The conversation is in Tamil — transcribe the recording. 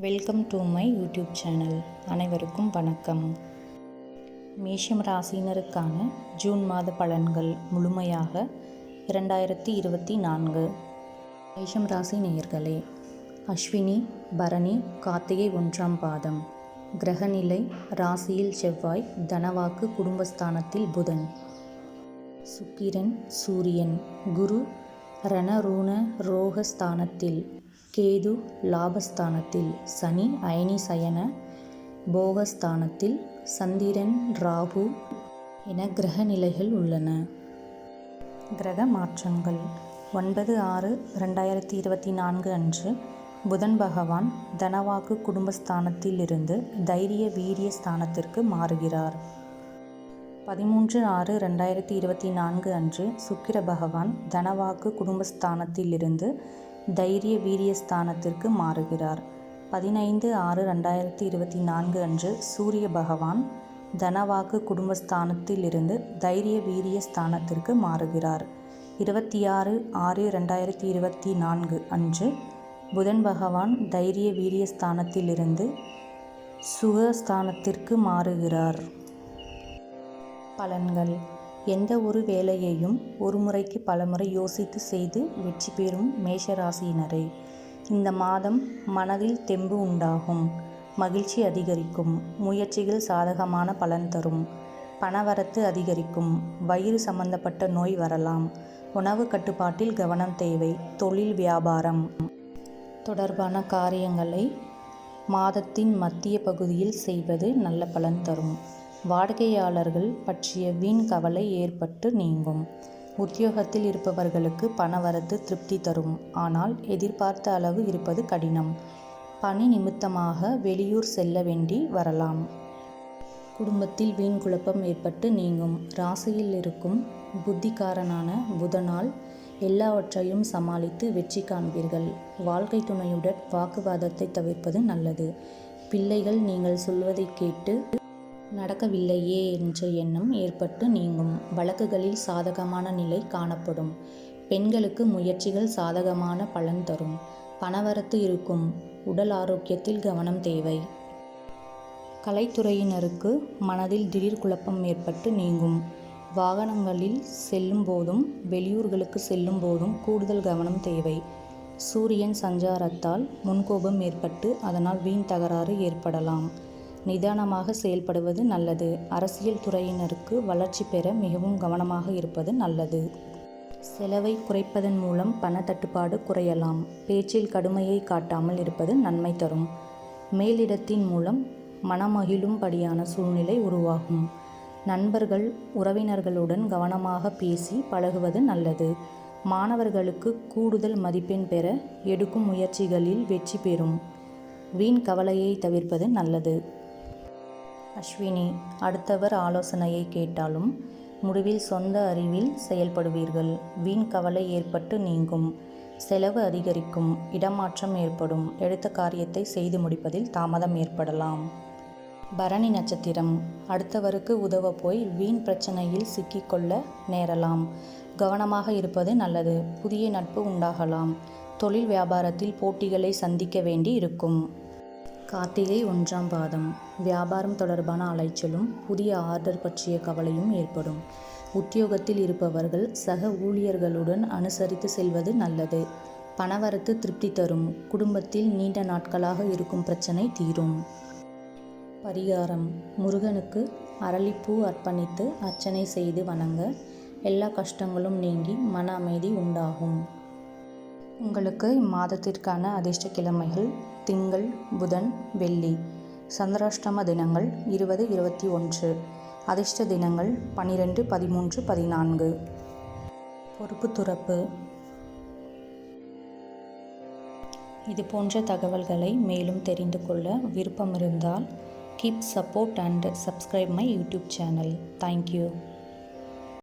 Welcome to my YouTube channel அனைவருக்கும் வணக்கம். மேஷம் ராசினருக்கான ஜூன் மாத பலன்கள் முழுமையாக இரண்டாயிரத்தி இருபத்தி நான்கு. மேஷம் ராசி நேயர்களே அஸ்வினி பரணி கார்த்திகை ஒன்றாம் பாதம். கிரகநிலை ராசியில் செவ்வாய் தனவாக்கு குடும்பஸ்தானத்தில் புதன். சுக்கிரன் சூரியன் குரு ரணரூண ரோகஸ்தானத்தில். கேது லாபஸ்தானத்தில் சனி அயனி சயன போகஸ்தானத்தில் சந்திரன் ராகு என கிரக நிலைகள் உள்ளன. கிரக மாற்றங்கள். ஒன்பது ஆறு ரெண்டாயிரத்தி இருபத்தி நான்கு அன்று புதன் பகவான் தனவாக்கு குடும்பஸ்தானத்தில் இருந்து தைரிய வீரிய ஸ்தானத்திற்கு மாறுகிறார். பதிமூன்று ஆறு ரெண்டாயிரத்தி இருபத்தி நான்கு அன்று சுக்கிர பகவான் தனவாக்கு குடும்பஸ்தானத்தில் இருந்து தைரிய வீரியஸ்தானத்திற்கு மாறுகிறார். பதினைந்து ஆறு ரெண்டாயிரத்தி இருபத்தி நான்கு அன்று சூரிய பகவான் தனவாக்கு குடும்பஸ்தானத்திலிருந்து தைரிய வீரிய ஸ்தானத்திற்கு மாறுகிறார். இருபத்தி ஆறு ஆறு ரெண்டாயிரத்தி இருபத்தி நான்கு அன்று புதன் பகவான் தைரிய வீரிய ஸ்தானத்திலிருந்து சுகஸ்தானத்திற்கு மாறுகிறார். பலன்கள். எந்த ஒரு வேலையையும் ஒரு முறைக்கு பலமுறை யோசித்து செய்து வெற்றி பெறும் மேஷராசியினரே இந்த மாதம் மனதில் தெம்பு உண்டாகும் மகிழ்ச்சி அதிகரிக்கும் முயற்சிகள் சாதகமான பலன் தரும் பணவரத்து அதிகரிக்கும் வயிறு சம்பந்தப்பட்ட நோய் வரலாம் உணவு கட்டுப்பாட்டில் கவனம் தேவை தொழில் வியாபாரம் தொடர்பான காரியங்களை மாதத்தின் மத்திய பகுதியில் செய்வது நல்ல பலன் தரும். வாடிக்கையாளர்கள் பற்றிய வீண் கவலை ஏற்பட்டு நீங்கும். உத்தியோகத்தில் இருப்பவர்களுக்கு பணவரத்து திருப்தி தரும். ஆனால் எதிர்பார்த்த அளவு இருப்பது கடினம். பணி நிமித்தமாக வெளியூர் செல்ல வேண்டி வரலாம். குடும்பத்தில் வீண் குழப்பம் ஏற்பட்டு நீங்கும். ராசியில் இருக்கும் புத்திகாரனான புதனால் எல்லாவற்றையும் சமாளித்து வெற்றி காண்பீர்கள். வாழ்க்கை துணையுடன் வாக்குவாதத்தை தவிர்ப்பது நல்லது. பிள்ளைகள் நீங்கள் சொல்வதை கேட்டு நடக்கவில்லையே என்ற எண்ணம் ஏற்பட்டு நீங்கும். வழக்குகளில் சாதகமான நிலை காணப்படும். பெண்களுக்கு முயற்சிகள் சாதகமான பலன் தரும். பணவரத்து இருக்கும். உடல் ஆரோக்கியத்தில் கவனம் தேவை. கலைத்துறையினருக்கு மனதில் திடீர் குழப்பம் ஏற்பட்டு நீங்கும். வாகனங்களில் செல்லும் போதும் வெளியூர்களுக்கு செல்லும் போதும் கூடுதல் கவனம் தேவை. சூரியன் சஞ்சாரத்தால் முன்கோபம் ஏற்பட்டு அதனால் வீண் தகராறு ஏற்படலாம். நிதானமாக செயல்படுவது நல்லது. அரசியல் துறையினருக்கு வளர்ச்சி பெற மிகவும் கவனமாக இருப்பது நல்லது. செலவை குறைப்பதன் மூலம் பண தட்டுப்பாடு குறையலாம். பேச்சில் கடுமையை காட்டாமல் இருப்பது நன்மை தரும். மேலிடத்தின் மூலம் மனமகிழும்படியான சூழ்நிலை உருவாகும். நண்பர்கள் உறவினர்களுடன் கவனமாக பேசி பழகுவது நல்லது. மாணவர்களுக்கு கூடுதல் மதிப்பெண் பெற எடுக்கும் முயற்சிகளில் வெற்றி பெறும். வீண் கவலையை தவிர்ப்பது நல்லது. அஸ்வினி அடுத்தவர் ஆலோசனையை கேட்டாலும் முடிவில் சொந்த அறிவில் செயல்படுவீர்கள். வீண் கவலை ஏற்பட்டு நீங்கும். செலவு அதிகரிக்கும். இடமாற்றம் ஏற்படும். எடுத்த காரியத்தை செய்து முடிப்பதில் தாமதம் ஏற்படலாம். பரணி நட்சத்திரம். அடுத்தவருக்கு உதவ போய் வீண் பிரச்சனையில் சிக்கிக்கொள்ள நேரலாம். கவனமாக இருப்பது நல்லது. புதிய நட்பு உண்டாகலாம். தொழில் வியாபாரத்தில் போட்டிகளை சந்திக்க வேண்டி இருக்கும். கார்த்திகை ஒன்றாம் பாதம். வியாபாரம் தொடர்பான அலைச்சலும் புதிய ஆர்டர் பற்றிய கவலையும் ஏற்படும். உத்தியோகத்தில் இருப்பவர்கள் சக ஊழியர்களுடன் அனுசரித்து செல்வது நல்லது. பணவரத்து திருப்தி தரும். குடும்பத்தில் நீண்ட நாட்களாக இருக்கும் பிரச்சனை தீரும். பரிகாரம். முருகனுக்கு அரளிப்பூ அர்ப்பணித்து அர்ச்சனை செய்து வணங்க. எல்லா கஷ்டங்களும் நீங்கி மன அமைதி உண்டாகும். உங்களுக்கு இம்மாதத்திற்கான அதிர்ஷ்ட கிழமைகள் திங்கள் புதன் வெள்ளி. சந்திராஷ்டம தினங்கள் இருபது இருபத்தி ஒன்று. அதிர்ஷ்ட தினங்கள் பனிரெண்டு பதிமூன்று பதினான்கு. பொறுப்பு துறப்பு. இது போன்ற தகவல்களை மேலும் தெரிந்து கொள்ள விருப்பம் இருந்தால் keep support and subscribe my YouTube channel. Thank you